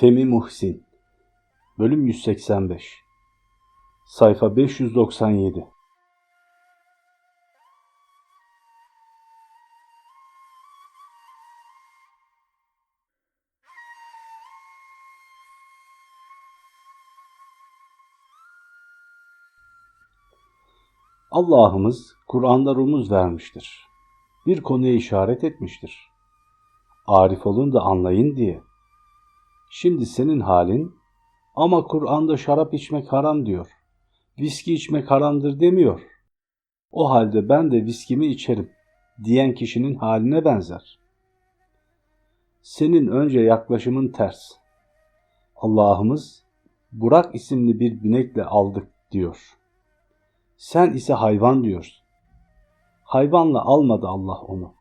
Femi Muhsin Bölüm 185 Sayfa 597 Allah'ımız Kur'an'da rumuz vermiştir. Bir konuya işaret etmiştir. Arif olun da anlayın diye. Şimdi senin halin ama Kur'an'da şarap içmek haram diyor. Viski içmek haramdır demiyor. O halde ben de viskimi içerim diyen kişinin haline benzer. Senin önce yaklaşımın ters. Allah'ımız Burak isimli bir binekle aldık diyor. Sen ise hayvan diyorsun. Hayvanla almadı Allah onu.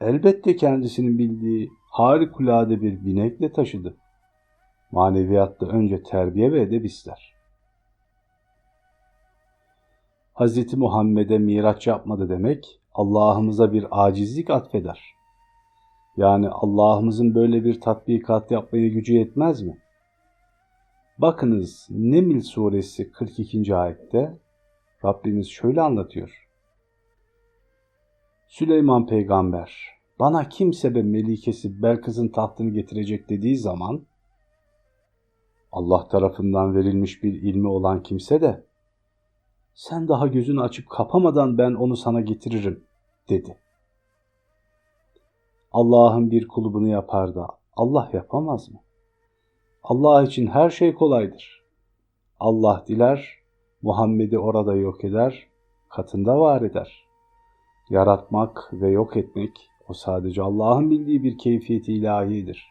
Elbette kendisinin bildiği harikulade bir binekle taşıdı. Maneviyatta önce terbiye ve edep ister. Hz. Muhammed'e miraç yapmadı demek Allah'ımıza bir acizlik atfeder. Yani Allah'ımızın böyle bir tatbikat yapmaya gücü yetmez mi? Bakınız Neml suresi 42. ayette Rabbimiz şöyle anlatıyor. Süleyman peygamber bana kimse be melikesi Belkıs'ın tahtını getirecek dediği zaman Allah tarafından verilmiş bir ilmi olan kimse de sen daha gözünü açıp kapamadan ben onu sana getiririm dedi. Allah'ın bir kulübünü yapar da Allah yapamaz mı? Allah için her şey kolaydır. Allah diler, Muhammed'i orada yok eder, katında var eder. Yaratmak ve yok etmek o sadece Allah'ın bildiği bir keyfiyeti ilahidir.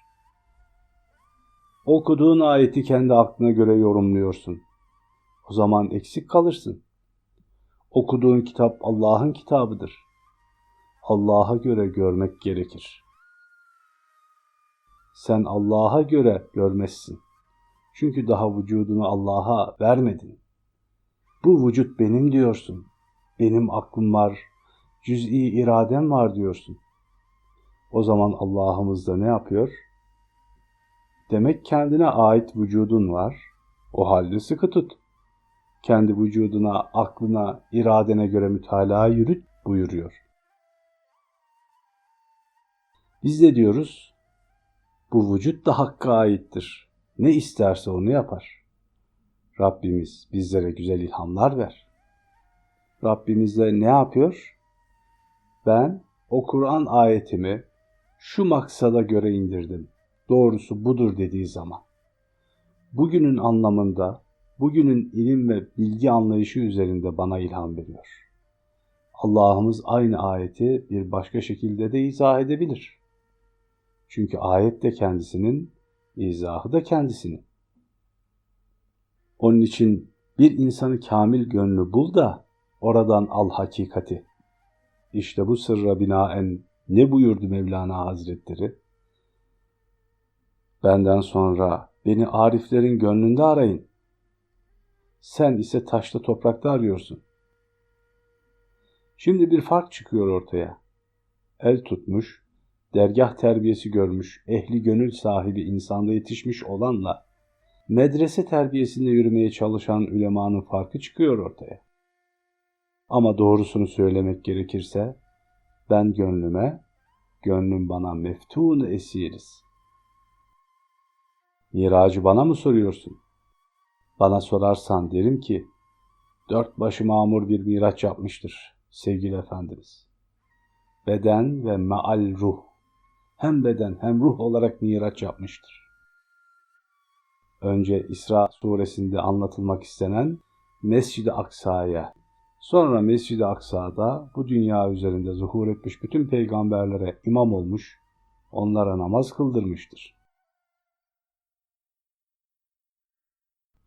Okuduğun ayeti kendi aklına göre yorumluyorsun. O zaman eksik kalırsın. Okuduğun kitap Allah'ın kitabıdır. Allah'a göre görmek gerekir. Sen Allah'a göre görmezsin. Çünkü daha vücudunu Allah'a vermedin. Bu vücut benim diyorsun. Benim aklım var, cüz'i iradem var diyorsun. O zaman Allah'ımız da ne yapıyor? Demek kendine ait vücudun var. O halde sıkı tut. Kendi vücuduna, aklına, iradene göre mütalaa yürüt buyuruyor. Biz de diyoruz, bu vücut da Hakk'a aittir. Ne isterse onu yapar. Rabbimiz bizlere güzel ilhamlar ver. Rabbimiz de ne yapıyor? Ben o Kur'an ayetimi şu maksada göre indirdim. Doğrusu budur dediği zaman. Bugünün anlamında, bugünün ilim ve bilgi anlayışı üzerinde bana ilham veriyor. Allah'ımız aynı ayeti bir başka şekilde de izah edebilir. Çünkü ayet de kendisinin, izahı da kendisinin. Onun için bir insanı kamil gönlü bul da oradan al hakikati. İşte bu sırra binaen ne buyurdu Mevlana Hazretleri? Benden sonra beni ariflerin gönlünde arayın. Sen ise taşta toprakta arıyorsun. Şimdi bir fark çıkıyor ortaya. El tutmuş, dergah terbiyesi görmüş, ehli gönül sahibi insanda yetişmiş olanla medrese terbiyesinde yürümeye çalışan ülemanın farkı çıkıyor ortaya. Ama doğrusunu söylemek gerekirse ben gönlüme, gönlüm bana meftun esiriz. Miracı bana mı soruyorsun? Bana sorarsan derim ki, dört başı mamur bir miraç yapmıştır sevgili Efendimiz. Beden ve meal ruh, hem beden hem ruh olarak miraç yapmıştır. Önce İsra suresinde anlatılmak istenen Mescid-i Aksa'ya, sonra Mescid-i Aksa'da bu dünya üzerinde zuhur etmiş bütün peygamberlere imam olmuş, onlara namaz kıldırmıştır.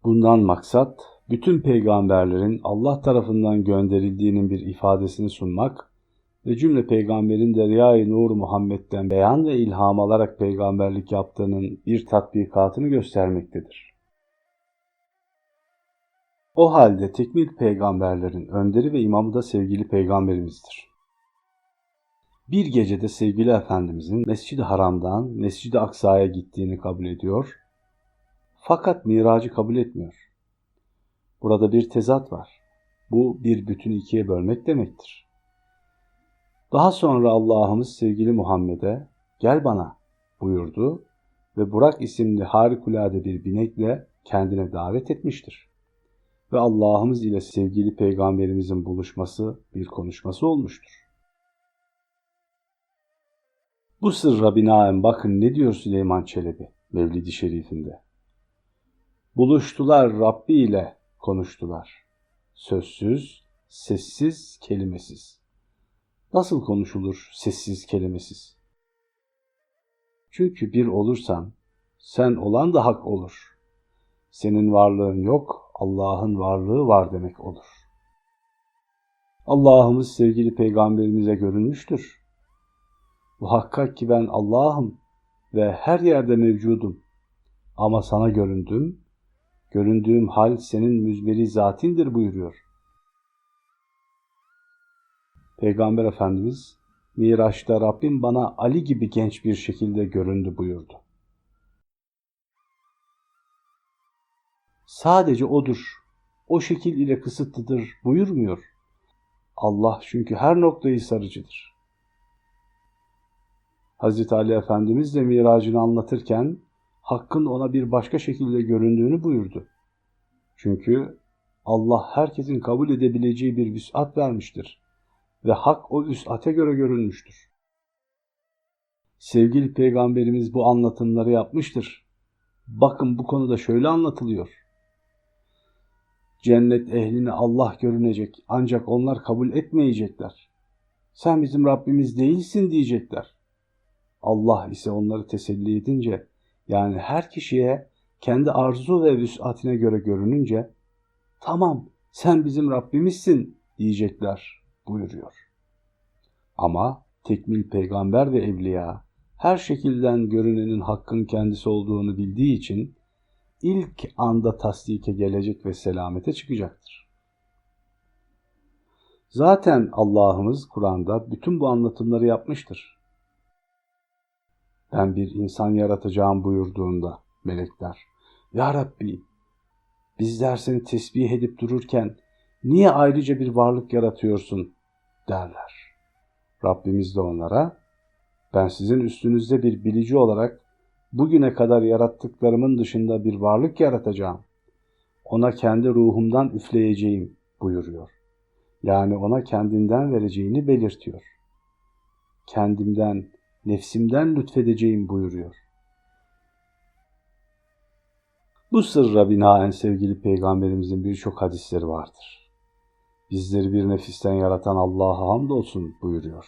Bundan maksat bütün peygamberlerin Allah tarafından gönderildiğinin bir ifadesini sunmak ve cümle peygamberin Derya-i Nur Muhammed'den beyan ve ilham alarak peygamberlik yaptığının bir tatbikatını göstermektedir. O halde tekmil peygamberlerin önderi ve imamı da sevgili peygamberimizdir. bir gecede sevgili Efendimizin Mescid-i Haram'dan Mescid-i Aksa'ya gittiğini kabul ediyor. Fakat miracı kabul etmiyor. Burada bir tezat var. Bu bir bütün ikiye bölmek demektir. Daha sonra Allah'ımız sevgili Muhammed'e gel bana buyurdu ve Burak isimli harikulade bir binekle kendine davet etmiştir. Ve Allah'ımız ile sevgili peygamberimizin buluşması bir konuşması olmuştur. Bu sırra binaen bakın ne diyor Süleyman Çelebi Mevlid-i Şerif'inde. Buluştular Rabbi ile konuştular. Sözsüz, sessiz, kelimesiz. Nasıl konuşulur sessiz, kelimesiz? Çünkü bir olursan sen olan da hak olur. Senin varlığın yok, Allah'ın varlığı var demek olur. Allah'ımız sevgili peygamberimize görünmüştür. Muhakkak ki ben Allah'ım ve her yerde mevcudum. Ama sana göründüm, göründüğüm hal senin müzberi zatindir buyuruyor. Peygamber Efendimiz Miraç'ta Rabbim bana Ali gibi genç bir şekilde göründü buyurdu. Sadece odur, o şekil ile kısıtlıdır buyurmuyor. Allah çünkü her noktayı sarıcıdır. Hazreti Ali Efendimiz de miracını anlatırken Hakk'ın ona bir başka şekilde göründüğünü buyurdu. Çünkü Allah herkesin kabul edebileceği bir vüsat vermiştir ve Hak o vüsate göre görünmüştür. Sevgili Peygamberimiz bu anlatımları yapmıştır. Bakın bu konuda şöyle anlatılıyor. Cennet ehline Allah görünecek ancak onlar kabul etmeyecekler. Sen bizim Rabbimiz değilsin diyecekler. Allah ise onları teselli edince yani her kişiye kendi arzu ve vüsatine göre görününce tamam sen bizim Rabbimizsin diyecekler buyuruyor. Ama tekmil peygamber ve evliya her şekilden görünenin hakkın kendisi olduğunu bildiği için ilk anda tasdike gelecek ve selamete çıkacaktır. Zaten Allah'ımız Kur'an'da bütün bu anlatımları yapmıştır. Ben bir insan yaratacağım buyurduğunda melekler, Ya Rabbi bizler seni tesbih edip dururken niye ayrıca bir varlık yaratıyorsun derler. Rabbimiz de onlara ben sizin üstünüzde bir bilici olarak bugüne kadar yarattıklarımın dışında bir varlık yaratacağım. Ona kendi ruhumdan üfleyeceğim buyuruyor. Yani ona kendinden vereceğini belirtiyor. Kendimden, nefsimden lütfedeceğim buyuruyor. Bu sırra binaen sevgili peygamberimizin birçok hadisleri vardır. Bizleri bir nefisten yaratan Allah'a hamdolsun buyuruyor.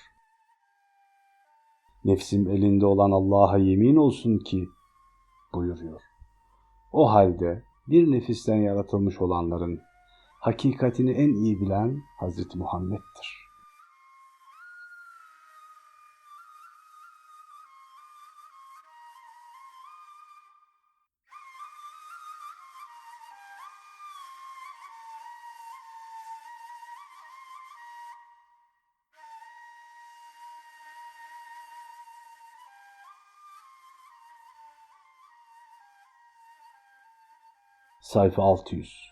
Nefsim elinde olan Allah'a yemin olsun ki buyuruyor. O halde bir nefisten yaratılmış olanların hakikatini en iyi bilen Hazreti Muhammed'dir. Sayfa 600